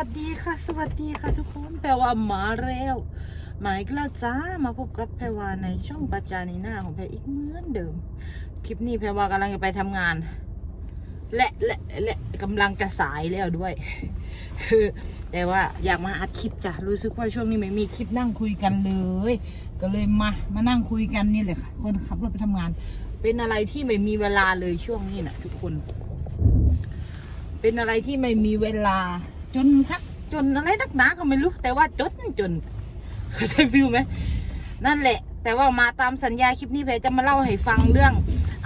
สวัสดีค่ะ สวัสดีค่ะทุกคนแปลว่ามาแล้วหมาอีกแล้วจ้ามาพบกับแพรวาในช่องปัจจานีหน้าของแพรอีกเหมือนเดิม คลิปนี้แพรวากำลังจะไปทำงาน และและและกำลังจะสายแล้วด้วย แต่ว่าอยากมาอัดคลิปจ้ะรู้สึกว่าช่วงนี้ไม่มีคลิปนั่งคุยกันเลย ก็เลยมามานั่งคุยกันนี่แหละค่ะคนขับรถไปทำงาน เป็นอะไรที่ไม่มีเวลาเลยช่วงนี้นะทุกคน เป็นอะไรที่ไม่มีเวลา จนชักจนอะไรนักหนาก็ไม่รู้ แต่ว่าจนจนเข้าใจฟิลไหมนั่นแหละ แต่ว่ามาตามสัญญาคลิปนี้แพรจะมาเล่าให้ฟังเรื่อง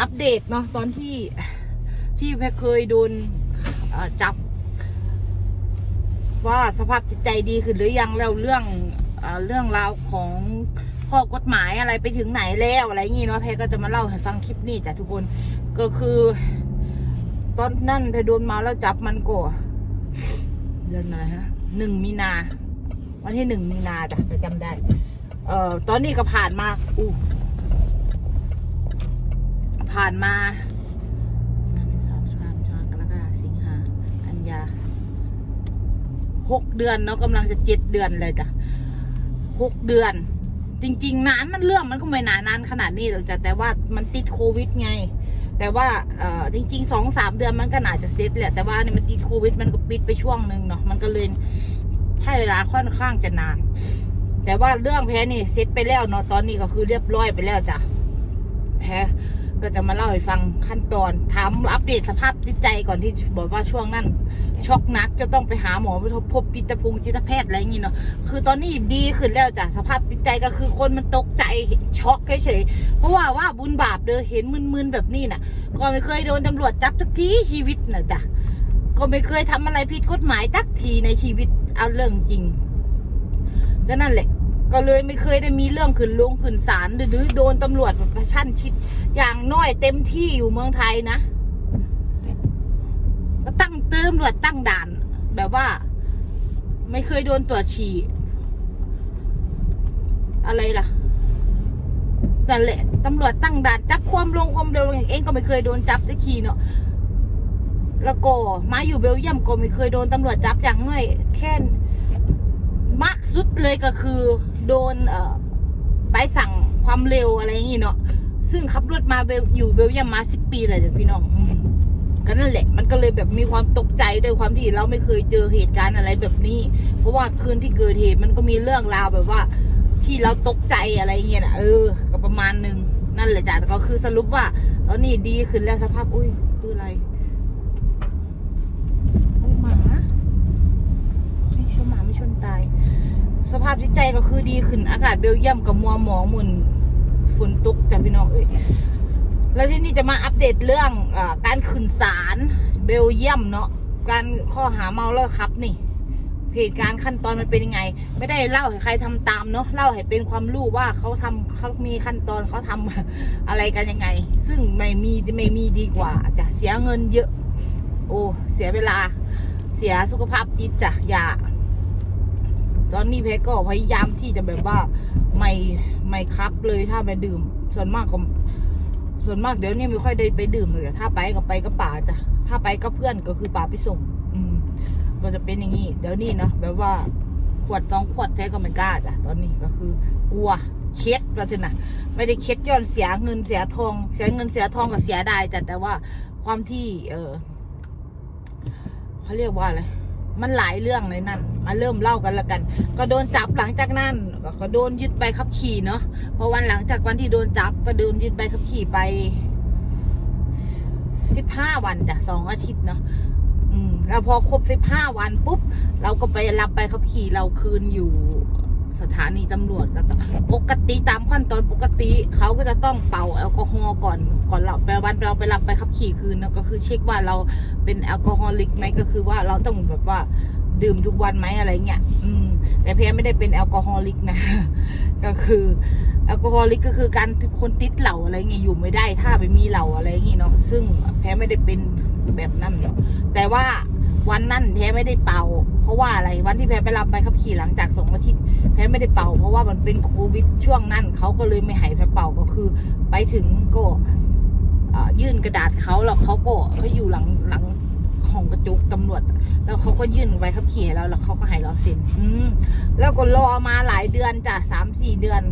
อัปเดตเนาะตอนที่ที่แพรเคยโดนจับ ว่าสภาพจิตใจดีขึ้นหรือยังแล้วเรื่องเอเรื่องราวของข้อกฎหมายอะไรไปถึงไหนแล้วอะไรอย่างงี้เนาะแพรก็จะมาเล่าให้ฟังคลิปนี้จ้ะทุกคนก็คือ ตอนนั่นแพรโดนมาแล้วจับมันก่อ เดือนอะไรฮะหนึ่งมีนา วันที่หนึ่งมีนาจ้ะไปจำได้ เอ่อ ตอนนี้ก็ผ่านมาอู้ผ่านมาหนึ่งสองสามสี่ห้ากรกฎาสิงหากันยาหกเดือนเนาะกำลังจะเจ็ดเดือนเลยจ้ะหกเดือน จริง ๆ นานมันเรื่องมันก็ไม่นานนานขนาดนี้หรอกจ้ะแต่ว่ามันติดโควิดไง แต่ว่าเออจริงๆสองสามเดือนมันก็น่าจะเซ็ตแหละแต่ว่าเนี่ยมันติดโควิดมันก็ปิดไปช่วงหนึ่งเนาะมันก็เลยใช้เวลาค่อนข้างจะนาน แต่ว่าเรื่องแพ้นี่เซ็ตไปแล้วเนาะตอนนี้ก็คือเรียบร้อยไปแล้วจ้ะแพ้ ก็จะมาเล่าให้ฟังขั้นตอน ถามอัปเดตสภาพจิตใจก่อนที่บอกว่าช่วงนั้น ช็อกนักจะต้องไปหาหมอไปพบจิตพงจิตแพทย์อะไรอย่างงี้เนาะคือตอนนี้ดีขึ้นแล้วจ้ะสภาพจิตใจก็คือคนมันตกใจช็อกเฉยๆเพราะว่าว่าบุญบาปเด้อเห็นมึนๆแบบนี้น่ะ ก็ไม่เคยโดนตำรวจจับทุกทีชีวิตนะจ๊ะก็ไม่เคยทำอะไรผิดกฎหมายตักทีในชีวิตเอาเรื่องจริงก็นั่นแหละ ก็เลยไม่เคยได้มีเรื่องขึ้นลงขึ้นศาลหรือโดนตำรวจแบบชั่นชิด อย่างน้อยเต็มที่อยู่เมืองไทยนะก็ตั้งเติมตำรวจตั้งด่าน แบบว่า ไม่เคยโดนตรวจฉี่อะไรล่ะนั่นแหละตำรวจตั้งด่านจับความลงความเร็วอย่างเองก็ไม่เคยโดนจับสักทีเนาะแล้วก็มาอยู่เบลเยียมก็ไม่เคยโดนตำรวจจับอย่างน้อยแค่ มากสุดเลยก็คือโดนเอ่อใบสั่งความเร็วอะไรอย่างงี้เนาะซึ่งขับรถมาเบลอยู่เบลเยียมมาสิบปีเลยจ้ะพี่น้องอืมก็นั่นแหละมันก็เลยแบบมีความตกใจด้วยความที่เราไม่เคยเจอเหตุการณ์อะไรแบบนี้ เพราะว่าคืนที่เกิดเหตุมันก็มีเรื่องราวแบบว่า ที่เราตกใจอะไรเงี้ยนะเออก็ประมาณหนึ่งนั่นแหละจ้ะแต่ก็คือสรุปว่าตอนนี้ดีขึ้นแล้วสภาพอุ้ยคืออะไรอุ้ยหมาไอ้ชนหมาไม่ชนตาย สภาพจิตใจก็คือดีขึ้นอากาศเบลเยียมกับมัวหมองหมุนฝนตกจ้ะพี่น้องเอ้ยแล้วที่นี่จะมาอัปเดตเรื่องอการขึ้นศาลเบลเยียมเนาะการข้อหาเมาแล้วขับนี่เหตุการณ์ขั้นตอนมันเป็นยังไง ไม่ได้เล่าให้ใครทำตามเนาะเล่าให้เป็นความรู้ว่าเขาทำเขามีขั้นตอนเขาทำอะไรกันยังไง ซึ่งไม่มีไม่มีดีกว่าจะเสียเงินเยอะ โอ้เสียเวลา เสียสุขภาพจิตจ้ะอย่า ตอนนี้เพชรก็พยายามที่จะแบบว่าไม่ไม่คับเลยถ้าไปดื่ม ส่วนมากก็ส่วนมากเดี๋ยวนี้ไม่ค่อยได้ไปดื่มเลยถ้าไปก็ไปก็ป่าจ้ะถ้าไปก็เพื่อนก็คือป่าไปส่ง อืม ก็จะเป็นอย่างนี้เดี๋ยวนี้เนาะแบบว่าขวดสองขวดแพ้ก็ไม่กล้าจ้ะตอนนี้ก็คือกลัวเคล็ดว่าเถอะนะไม่ได้เคล็ดย้อนเสียเงินเสียทอง เสียเงินเสียทองก็เสียได้แต่แต่ว่าความที่ เออเขาเรียกว่าอะไรมันหลายเรื่องในนั้น มาเริ่มเล่ากันละกัน ก็โดนจับหลังจากนั้นก็โดนยึดใบขับขี่เนาะเพราะวันหลังจากวันที่โดนจับก็โดนยึดใบขับขี่ไปสิบห้าวันจ้ะสองอาทิตย์เนาะอืมแล้วพอครบสิบห้าวันปุ๊บ เราก็ไปรับใบขับขี่เราคืนอยู่สถานีตำรวจก็ต้องปกติตามขั้นตอนปกติเขาก็จะต้องเป่าแอลกอฮอล์ก่อนก่อนเราไปวันเราไปรับใบขับขี่คืนนะก็คือเช็คว่าเราเป็นแอลกอฮอลิกไหมก็คือว่าเราต้องแบบว่า ดื่มทุกวันไหมอะไรเงี้ยอืม แต่เพียไม่ได้เป็นแอลกอฮอลิกนะ ก็คือแอลกอฮอลิกก็คือการคนติดเหล้าอะไรเงี้ยอยู่ไม่ได้ถ้าไม่มีเหล้าอะไรเงี้ยเนาะซึ่งแพ้ไม่ได้เป็นแบบนั้นเนาะแต่ว่าวันนั้นแพ้ไม่ได้เป่า เพราะว่าอะไรวันที่แพ้ไปรับใบขับขี่หลังจากสองอาทิตย์แพ้ไม่ได้เป่า เพราะว่ามันเป็นโควิดช่วงนั้นเขาก็เลยไม่ให้แพ้เป่าก็คือ ไปถึงก็ยื่นกระดาษเขาแล้วเขาก็เขาอยู่หลังหลัง ห้องกระจุกตำรวจ แล้วเขาก็ยื่นใบขับขี่ให้เราแล้วเขาก็ให้เราเซ็นอืมแล้วก็รอมาหลายเดือนจ้ะสามสี่เดือน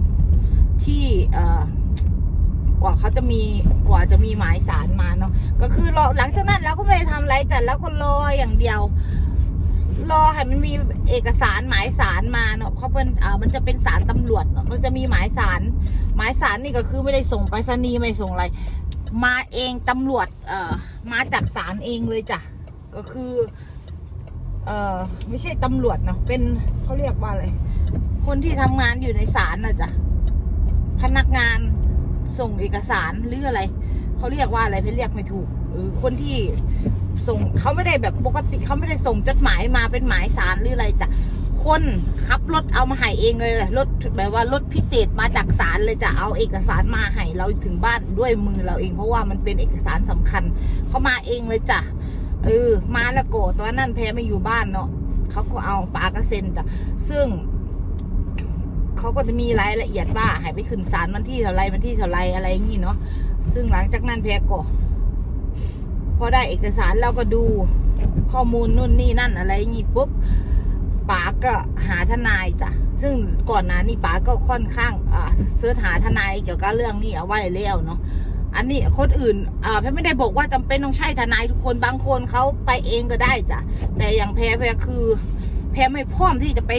ที่เอ่อกว่าเขาจะมีกว่าจะมีหมายสารมาเนาะก็คือรอหลังจากนั้นเราก็ไม่ได้ทำอะไรแต่แล้วก็รออย่างเดียว รอให้มันมีเอกสารหมายสารมาเนาะเขาเป็นอ่ามันจะเป็นสารตำรวจเนาะมันจะมีหมายสารหมายสารนี่ก็คือไม่ได้ส่งไปรษณีย์ไม่ส่งอะไร มาเองตำรวจเอ่อมาจากศาลเองเลยจ้ะ ก็คือ เอ่อไม่ใช่ตำรวจเนาะเป็นเขาเรียกว่าอะไร คนที่ทำงานอยู่ในศาลน่ะจ้ะพนักงานส่งเอกสารหรืออะไรเขาเรียกว่าอะไรเพี่เรียกไม่ถูกเออคนที่ส่งเขาไม่ได้แบบปกติเขาไม่ได้ส่งจดหมายมาเป็นหมายสารหรืออะไรจ้ะคนขับรถเอามาให้เองเลยรถแบบว่ารถพิเศษมาจากศาลเลยจะเอาเอกสารมาให้เราถึงบ้านด้วยมือเราเอง เพราะว่ามันเป็นเอกสารสำคัญเขามาเองเลยจ้ะ เออ มาแล้วโกตอนนั้นแพ้ไม่อยู่บ้านเนาะเขาก็เอาปากระเซ็นจ้ะซึ่งเขาก็จะมีรายละเอียดว่าให้ไปขึ้นศาลวันที่เท่าไรวันที่เท่าไรอะไรอย่างงี้เนาะซึ่งหลังจากนั้นแพ้ก็พอได้เอกสารเราก็ดูข้อมูลนู่นนี่นั่นอะไรอย่างงี้ปุ๊บป๋าก็หาทนายจ้ะซึ่งก่อนหน้านี้ป๋าก็ค่อนข้างอ่าเสิร์ชหาทนายเกี่ยวกับเรื่องนี้เอาไว้แล้วเนาะ อันนี้คนอื่นแพรไม่ได้บอกว่าจำเป็นต้องใช่ทนายทุกคนบางคนเขาไปเองก็ได้จ้ะแต่อย่างแพรแพรคือ แพรไม่พร้อมที่จะไป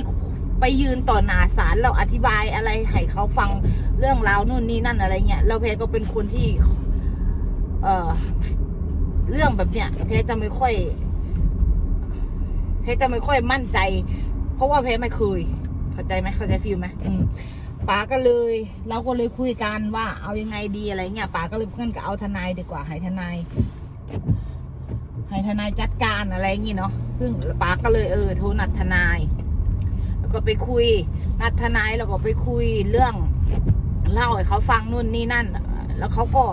ไปยืนต่อหน้าศาลเราอธิบายอะไรให้เขาฟังเรื่องราวนู่นนี่นั่นอะไรเงี้ยแล้วแพรก็เป็นคนที่ เออเรื่องแบบเนี้ยแพรจะไม่ค่อยเพรจะไม่ค่อยมั่นใจ เพราะว่าเพรไม่เคยเข้าใจไหมเข้าใจฟิลไหมอืม ป๋าก็เลย เราก็เลยคุยกันว่าเอายังไงดีอะไรเงี้ยป๋าก็เลยเพื่อนก็เอาทนายดีกว่าให้ทนายให้ทนายจัดการอะไรอย่างงี้เนาะซึ่งป๋าก็เลยเออโทรนัดทนาย แล้วก็ไปคุยนัดทนายแล้วก็ไปคุยเรื่องเล่าให้เขาฟังนู่นนี่นั่น แล้วเขาก็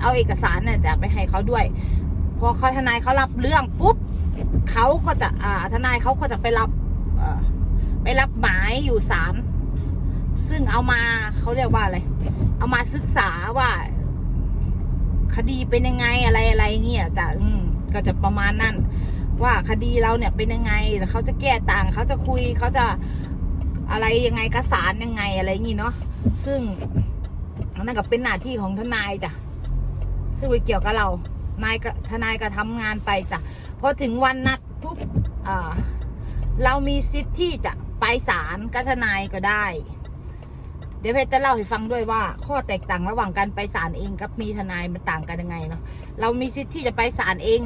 เอาเอกสารเนี่ยจะไปให้เขาด้วย พอเขาทนายเขารับเรื่องปุ๊บเขาก็จะอ่าทนายเขาก็จะไปรับไปรับหมายอยู่ศาล ซึ่งเอามาเขาเรียกว่าอะไร เอามาศึกษาว่า คดีเป็นยังไงอะไรอะไรเงี้ยจะอืมก็จะประมาณนั้น ว่าคดีเราเนี่ยเป็นยังไงแล้วเขาจะแก้ต่างเขาจะคุยเขาจะอะไรยังไงกระสารยังไงอะไรอย่างงี้เนาะซึ่งนั่นก็เป็นหน้าที่ของทนายจ้ะซึ่งไปเกี่ยวกับเรานายทนายก็ทำงานไปจ้ะพอถึงวันนัดปุ๊บเรามีสิทธิ์ที่จะไปศาลกับทนายก็ได้ ดี๋ยวเพชรจะเล่าให้ฟังด้วยว่า ข้อแตกต่างระหว่างการไปศาลเองกับมีทนายมันต่างกันยังไงเนาะเรามีสิทธิ์ที่จะไปศาลเอง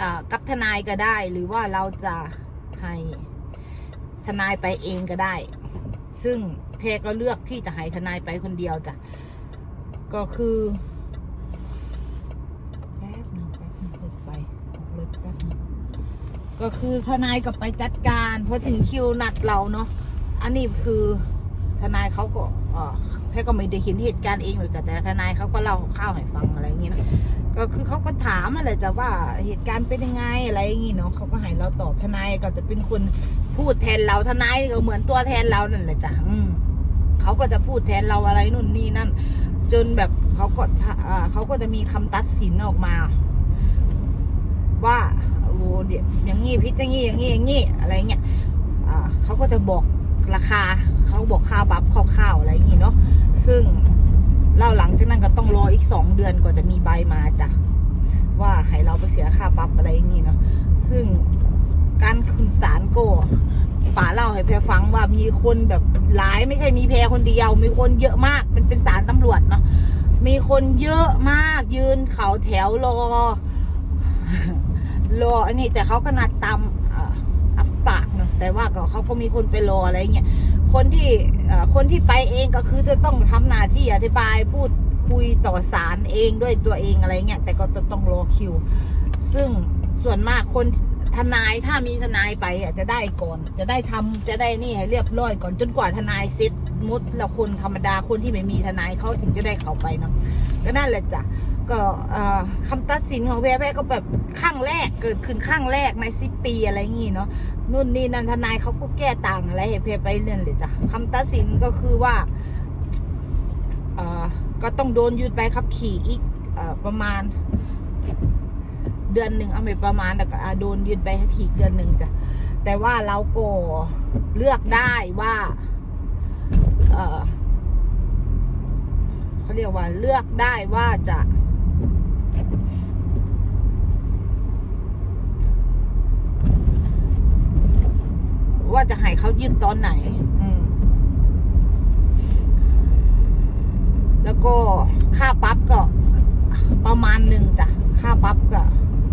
อกับทนายก็ได้ หรือว่าเราจะให้ทนายไปเองก็ได้ ซึ่งเพรก็เลือกที่จะให้ทนายไปคนเดียวจ้ะก็คือแป๊บหนึงแป๊บหนึงเปิดไฟออกรถแป๊บหนึงก็คือทนายก็ไปจัดการพอถึงคิวนัดเราเนาะอันนี้คือทนายเขาก็ แพ่ก็ไม่ได้เห็นเหตุการณ์เองหรอกจ้ะแต่ทนายเขาก็เล่าข้าวให้ฟังอะไรอย่างงี้นะก็คือเขาก็ถามอะไรจ้ะว่าเหตุการณ์เป็นยังไงอะไรอย่างงี้เนาะเขาก็ให้เราตอบทนายก็จะเป็นคนพูดแทนเราทนายก็เหมือนตัวแทนเรานั่นแหละจ้ะอืมเขาก็จะพูดแทนเราอะไรนู่นนี่นั่น จนแบบเขาก็เขาก็จะมีคำตัดสินออกมา ว่าโอ้เดี๋ยวอย่างงี้พิษอย่างงี้อย่างงี้อย่างงี้อะไรเงี้ยเขาก็จะบอก ราคาเขาบอกค่าบัฟคร่าวๆอะไรอย่างงี้เนาะซึ่งเราหลังจากนั้นก็ต้องรออีกสองเดือนกว่าจะมีใบมาจ้ะว่าให้เราไปเสียค่าปรับอะไรอย่างงี้เนาะซึ่งการขึ้นศาลก็ป๋าเล่าให้แพรฟังว่ามีคนแบบหลายไม่ใช่มีแพรคนเดียว มีคนเยอะมากเป็นเป็นศาลตำรวจเนาะมีคนเยอะมากยืนเขาแถวรอรออันนี้แต่เขาก็นัดตามอัพสปาร์ก แต่ว่าก็เขาก็มีคนไปรออะไรเงี้ยคนที่คนที่ไปเองก็คือจะต้องทำหน้าที่อธิบายพูดคุยต่อสารเองด้วยตัวเองอะไรเงี้ยแต่ก็จะต้องรอคิว ซึ่งส่วนมากคนทนายถ้ามีทนายไปอะจะได้ก่อน จะได้ทำจะได้นี่ให้เรียบร้อยก่อนจนกว่าทนายเซ็ตมุดแล้วคนธรรมดาคนที่ไม่มีทนายเขาถึงจะได้เข้าไปเนาะก็นั่นแหละจ้ะ ก็คำตัดสินของแพรแพรก็แบบข้างแรกเกิดขึ้นข้างแรกในสิบปีอะไรงี้เนาะนู่นนี่นันทนายเขาก็แก้ต่างอะไรให้แพรไปเรื่อยเลยจ้ะคำตัดสินก็คือว่าเออก็ต้องโดนยึดใบขับขี่อีกอประมาณ เดือนหนึ่งเอาไปประมาณแต่ก็โดนยืนไปให้ผีเดือนหนึ่งจ้ะแต่ว่าเราก็เลือกได้ว่าเขาเรียกว่าเลือกได้ว่าจะ ว่าจะให้เขายืดตอนไหนอืมแล้วก็ค่าปรั๊บก็ ประมาณหนึ่งจ้ะ ค่าปรั๊บก็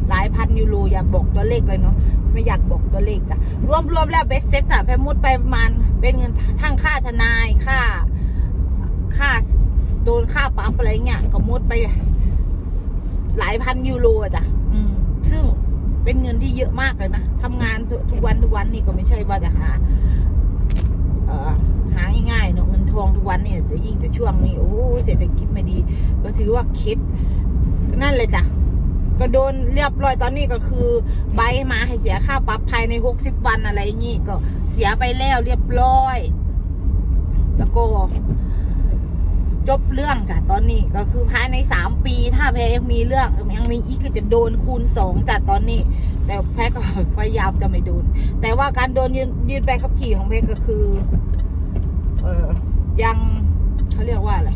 หลายพันยูโรอยากบอกตัวเลขเลยเนาะ ไม่อยากบอกตัวเลขจ้ะ รวมรวมแล้วเบสเซ็ตอะแพรมุดไปประมาณ เป็นเงินทั้งค่าทนาย ค่า ค่าโดนค่าปรั๊บอะไรเงี้ย ก็มุดไป หลายพันยูโรอะจ้ะอืมซึ่งเป็นเงินที่เยอะมากเลยนะทำงานทุทุกวันทุกวันนี่ก็ไม่ใช่ว่าจะหาเอ่อหาง่ายๆเนอะเงินทองทุกวันเนี่ยจะยิ่งแต่ช่วงนี้โอ้เศรษฐกิจไม่ดี ก็ถือว่าคิดก็นั่นเลยจ้ะก็โดนเรียบร้อยตอนนี้ก็คือ ใบมาให้เสียค่าปรับภายในหกสิบวันอะไรอย่างงี้ก็เสียไปแล้วเรียบร้อย แล้วก็ จบเรื่องจ้ะตอนนี้ก็คือภายในสามปี ถ้าแพ้ยังมีเรื่องยังมีอีกก็จะโดนคูณสองจ้ะตอนนี้ แต่แพ้ก็พยายามจะไม่โดน แต่ว่าการโดนยืนยืนใบขับขี่ของแพ้ก็คือ เออยังเขาเรียกว่าอะไร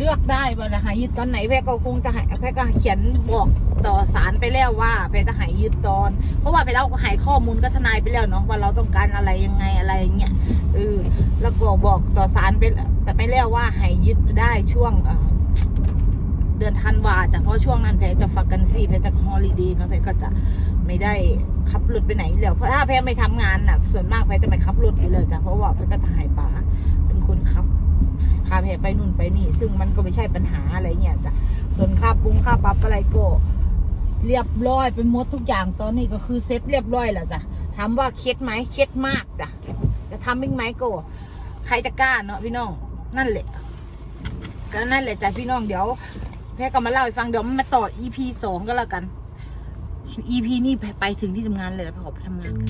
เลือกได้ว่าจะหายยืดตอนไหนแพ้ก็คงจะหายแพ้ก็เขียนบอกต่อสารไปแล้วว่าแพ้จะหายยืดตอน เพราะว่าไปเราก็ใหายข้อมูลกับทนายไปแล้วเนาะว่าเราต้องการอะไรยังไงอะไรเงี้ยเออแล้วก็บอกต่อสารไปแต่ไปแล้วว่าหายยึดได้ช่วงเดือนธันวาจ้ะเพราะช่วงนั้นแพ้จะฟักกันซี่แพ้จะฮอลิเดย์นะแพ้ก็จะไม่ได้ขับรถไปไหนแล้วเพราะถ้าแพ้ไม่ทำงานน่ะ ส่วนมากแพ้จะไม่ขับรถไปเลยจ้ะเพราะว่าแพ้ก็จะหายป๋าเป็นคนขับ พาแพไปนู่นไปนี่ ซึ่งมันก็ไม่ใช่ปัญหาอะไรเงี้ยจ้ะส่วนค่าปรุงค่าปรับอะไรก็เรียบร้อยเป็นหมดทุกอย่างตอนนี้ก็คือเซ็ตเรียบร้อยแล้วจ้ะถามว่าเคล็ดไหมเคล็ดมากจ้ะจะทำอีกไหมก็ใครจะกล้าเนาะพี่น้องนั่นแหละก็นั่นแหละจ้ะพี่น้องเดี๋ยวแพรก็มาเล่าให้ฟังเดี๋ยวมาต่อ EP สองก็แล้วกัน EP นี่ไปถึงที่ทำงานเลยแล้วแพรขอไปทำงานกัน